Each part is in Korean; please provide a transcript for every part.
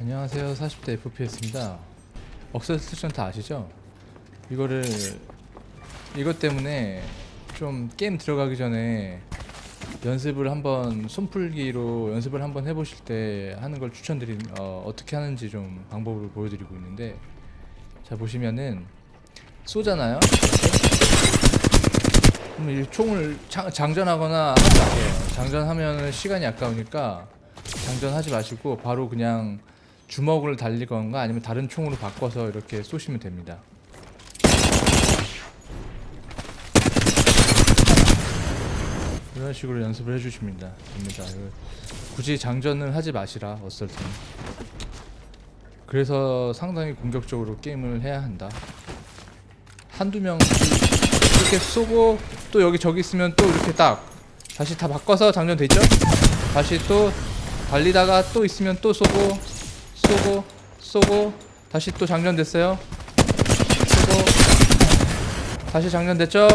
안녕하세요. 40대 FPS입니다. 억세스션 다 아시죠? 이거를 이것 때문에 좀 게임 들어가기 전에 연습을 한번 손풀기로 연습을 한번 해보실 때 하는 걸 추천드린 어, 어떻게 하는지 좀 방법을 보여드리고 있는데 자 보시면은 쏘잖아요. 그럼 이 총을 장, 장전하거나 하지 마세요. 장전하면 시간이 아까우니까 장전하지 마시고 바로 그냥 주먹을 달리거나 아니면 다른 총으로 바꿔서 이렇게 쏘시면 됩니다. 이런 식으로 연습을 해주십니다. 됩니다. 이거 굳이 장전을 하지 마시라 어설튼. 그래서 상당히 공격적으로 게임을 해야 한다. 한두 명 이렇게 쏘고 또 여기 저기 있으면 또 이렇게 딱 다시 다 바꿔서 장전되죠? 다시 또 달리다가 또 있으면 또 쏘고 쏘고 쏘고 다시 또 장전됐어요. 쏘고 다시 장전됐죠?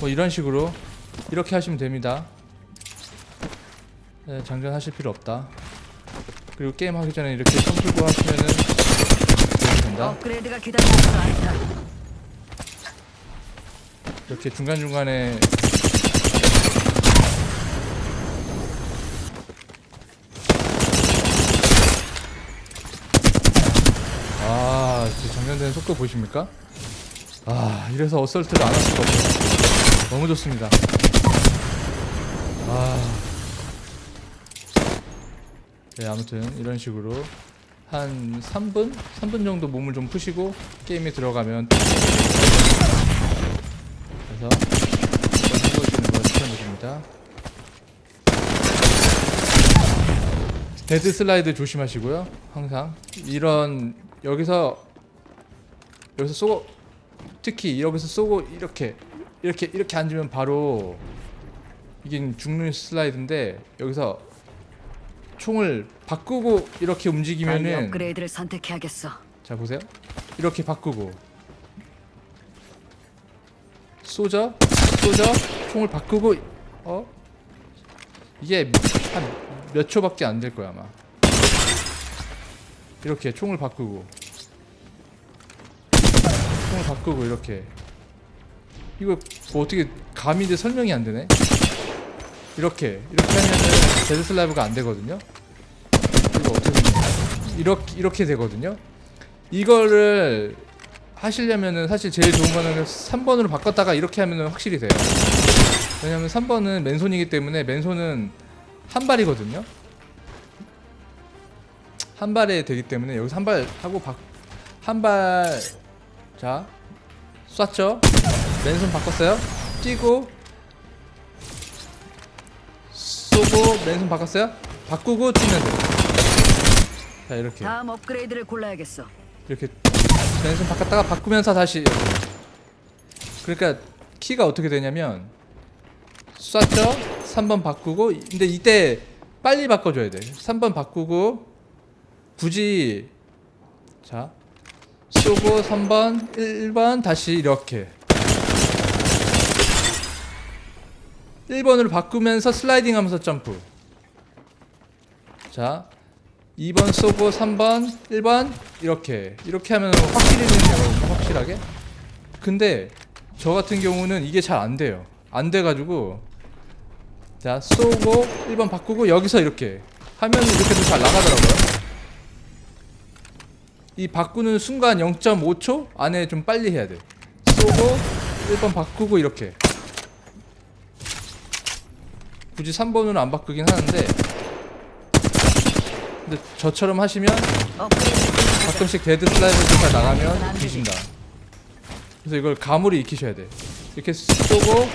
뭐 이런 식으로 이렇게 하시면 됩니다. 네, 장전하실 필요 없다. 그리고 게임 하기 전에 이렇게 손 풀고 하시면은 된다. 이렇게 중간 중간에 아, 지금 장전 되는 속도 보이십니까? 아, 이래서 어설트를 안 할 수가 없어요. 너무 좋습니다. 아. 네, 아무튼 이런 식으로 한 3분? 3분 정도 몸을 좀 푸시고 게임에 들어가면 그래서 해보시는 걸 추천드립니다. 데드 슬라이드 조심하시고요. 항상 이런 여기서 여기서 쏘고 특히 여기서 쏘고 이렇게 이렇게 이렇게 앉으면 바로 이게 죽는 슬라이드인데 여기서 총을 바꾸고 이렇게 움직이면은 업그레이드를 선택해야겠어. 자 보세요. 이렇게 바꾸고 쏘죠, 쏘죠, 총을 바꾸고 어 이게 한 몇 초밖에 안 될 거야 아마. 이렇게 총을 바꾸고 총을 바꾸고 이렇게 이거 뭐 어떻게 감히 내 설명이 안 되네. 이렇게 이렇게 하면은 데드 슬라이브가 안 되거든요. 이거 어떻게? 이렇게 이렇게 되거든요. 이거를 하시려면은 사실 제일 좋은 거는 3번으로 바꿨다가 이렇게 하면은 확실히 돼요. 왜냐면 3번은 맨손이기 때문에 맨손은 한 발이거든요. 한 발에 되기 때문에 여기서 한 발 하고 한발 자 쐈죠. 맨손 바꿨어요. 뛰고 쏘고 맨손 바꿨어요. 바꾸고 뛰면 돼요. 자 이렇게. 다음 업그레이드를 골라야겠어. 이렇게 맨손 바꿨다가 바꾸면서 다시 그러니까 키가 어떻게 되냐면 쐈죠 3번 바꾸고 근데 이때 빨리 바꿔줘야 돼 3번 바꾸고 굳이 자 쏘고 3번 1번 다시 이렇게. 1번으로 바꾸면서 슬라이딩 하면서 점프. 자 2번 쏘고 3번 1번 이렇게. 이렇게 하면 확실히 되네요 확실하게. 근데 저 같은 경우는 이게 잘 안 돼요. 안 돼가지고. 자 쏘고 1번 바꾸고 여기서 이렇게 하면 이렇게도 잘 나가더라고요 이 바꾸는 순간 0.5초 안에 좀 빨리 해야 돼 쏘고 1번 바꾸고 이렇게 굳이 3번으로 안 바꾸긴 하는데 근데 저처럼 하시면 업그레이드 가끔씩 데드 슬라이드가 나가면 뒤진다. 그래서 이걸 가물이 익히셔야 돼. 이렇게 쏘고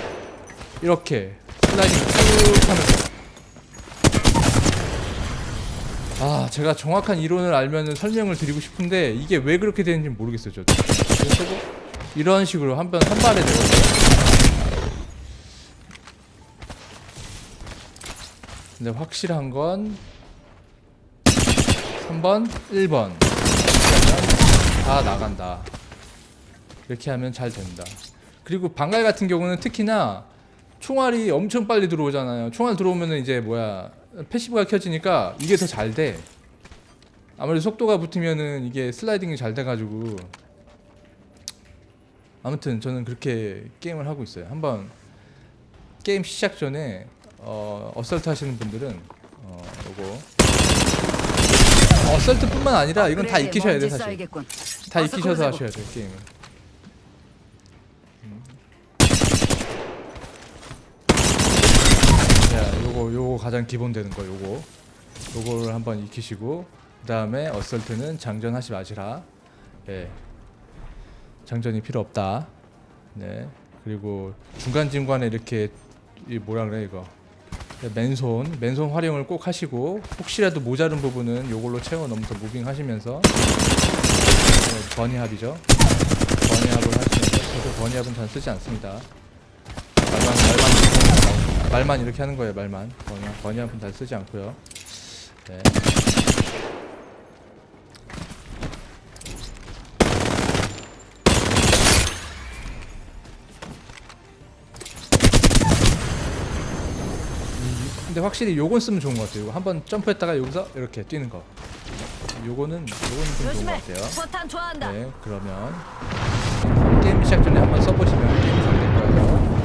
이렇게 슬라이딩 쭉 하면서. 아, 제가 정확한 이론을 알면은 설명을 드리고 싶은데 이게 왜 그렇게 되는지 모르겠어요, 쏘고 이런 식으로 한 번 한 발에 되거든요. 근데 확실한 건 3번, 1번. 다 나간다. 이렇게 하면 잘 된다. 그리고 방갈 같은 경우는 특히나 총알이 엄청 빨리 들어오잖아요. 총알 들어오면은 이제 뭐야 패시브가 켜지니까 이게 더 잘 돼. 아무래도 속도가 붙으면은 이게 슬라이딩이 잘 돼가지고 아무튼 저는 그렇게 게임을 하고 있어요. 한번 게임 시작 전에 어, 어설트 하시는 분들은 어, 요거 어설트뿐만 아니라 이건 다 익히셔야 돼 사실. 다 익히셔서. 하셔야 돼요 게임을. 음. 자, 요거 요거 가장 기본 되는 거 요거 요거를 한번 익히시고 그 다음에 어설트는 장전하지 마시라. 예. 장전이 필요 없다. 네. 그리고 중간 중간에 이렇게 이 뭐라 그래 이거 맨손 맨손 활용을 꼭 하시고 혹시라도 모자른 부분은 요걸로 채워 넣으면서 무빙 하시면서 네, 버니합이죠. 버니합을 하시면서 저도 버니합은 잘 쓰지 않습니다. 말만 말만 말만 이렇게 하는 거예요. 말만 버니합 버니합은 잘 쓰지 않고요. 네. 근데 확실히 요건 쓰면 좋은 것 같아요. 요거 한번 점프했다가 여기서 이렇게 뛰는 거. 요거는 요거는 좀 좋은 것. 같아요. 네, 그러면 게임 시작 전에 한번 써보시면 게임이 잘될 거예요.